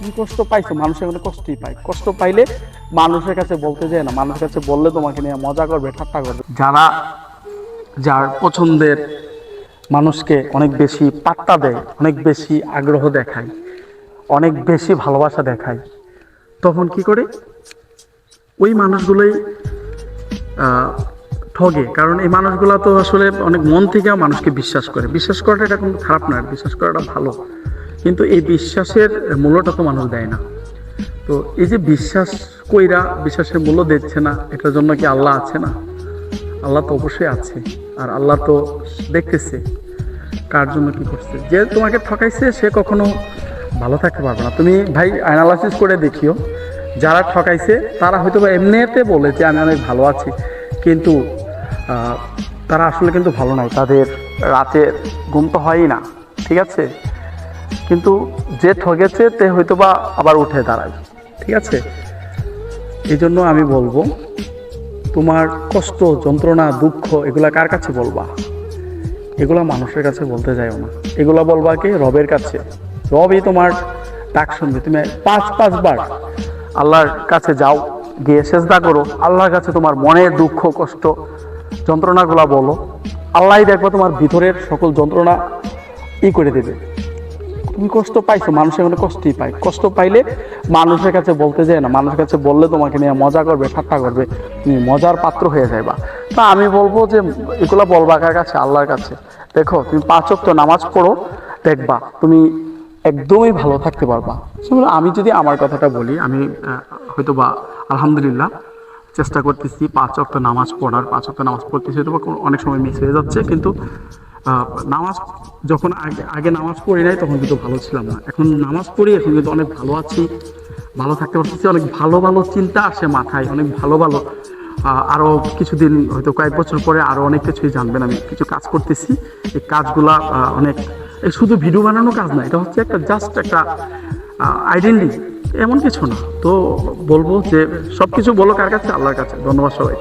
তুমি কষ্ট পাইছো? মানুষের এখানে কষ্টই পায় কষ্ট পাইলে মানুষের কাছে বলতে যায় না। মানুষের কাছে বললে তোমাকে নিয়ে মজা করবে, ঠাট্টা করবে। যারা, যার পছন্দের মানুষকে অনেক বেশি পাত্তা দেয়, অনেক বেশি আগ্রহ দেখায়, অনেক বেশি ভালোবাসা দেখায়, তখন কি করে? ওই মানুষগুলোই ঠগে। কারণ এই মানুষগুলো তো আসলে অনেক মন থেকে মানুষকে বিশ্বাস করে। বিশ্বাস করাটা এটা কোনো খারাপ নয় বিশ্বাস করাটা ভালো। কিন্তু এই বিশ্বাসের মূল্যটা তো মানুষ দেয় না। তো এই যে বিশ্বাস কইরা বিশ্বাসের মূল্য দিচ্ছে না, এটার জন্য কি আল্লাহ আছে না? আল্লাহ তো অবশ্যই আছে, আর আল্লাহ তো দেখতেছে কার জন্য কি করছে। যে তোমাকে ঠকাইছে, সে কখনো ভালো থাকতে পারবে না। তুমি ভাই অ্যানালাইসিস করে দেখিও, যারা ঠকাইছে, তারা হয়তো বা এমনিতে বলে যে, আমি অনেক ভালো আছি। কিন্তু তারা আসলে কিন্তু ভালো নয়। তাদের রাতে ঘুম তো হয়ই না, ঠিক আছে? কিন্তু যে ঠগেছে, তে হয়তো বা আবার উঠে দাঁড়ায় ঠিক আছে? এই জন্য আমি বলব, তোমার কষ্ট, যন্ত্রণা, দুঃখ, এগুলা কার কাছে বলবা? এগুলা মানুষের কাছে বলতে যাইও না। এগুলা বলবা কি, রবের কাছে। রবই তোমার ডাক শুনবে। তুমি পাঁচ, পাঁচবার আল্লাহর কাছে যাও, গিয়ে সেজদা করো। আল্লাহর কাছে তোমার মনের দুঃখ, কষ্ট, যন্ত্রণাগুলা বলো। আল্লাহই দেখব তোমার ভিতরের সকল যন্ত্রণা ই করে দেবে। তুমি কষ্ট পাইছো মানুষ এখানে কষ্টই পায়। কষ্ট পাইলে মানুষের কাছে বলতে যায় না, মানুষের কাছে বললে তোমাকে নিয়ে মজা করবে, ঠাট্টা করবে, তুমি মজার পাত্র হয়ে যাইবা। তা আমি বলব যে এগুলো বলবা কার কাছে? আল্লাহর কাছে। দেখো, তুমি পাঁচ ওয়াক্ত নামাজ পড়ো, দেখবা তুমি একদমই ভালো থাকতে পারবা। আমি যদি আমার কথাটা বলি, আমি হয়তো বা আলহামদুলিল্লাহ চেষ্টা করতেছি পাঁচ অক্ট নামাজ পড়ার, পাঁচ অক্ট নামাজ পড়তেছি হয়তো বা অনেক সময় মিস হয়ে যাচ্ছে, কিন্তু নামাজ যখন আগে আগে নামাজ পড়ি নাই, তখন কিন্তু ভালো ছিলাম না। এখন নামাজ পড়ি, এখন কিন্তু অনেক ভালো আছি। ভালো থাকতে পারতেছি, অনেক ভালো ভালো চিন্তা আসে মাথায়, অনেক ভালো ভালো। আরও কিছুদিন, হয়তো কয়েক বছর পরে আরও অনেক কিছুই জানবেন, আমি কিছু কাজ করতেছি। এই কাজগুলা অনেক শুধু ভিডিও বানানো কাজ না, এটা হচ্ছে একটা জাস্ট একটা আইডেন্টি এমন কিছু না। তো বলব যে সব কিছু বলো কার কাছে? আল্লাহর কাছে। ধন্যবাদ সবাই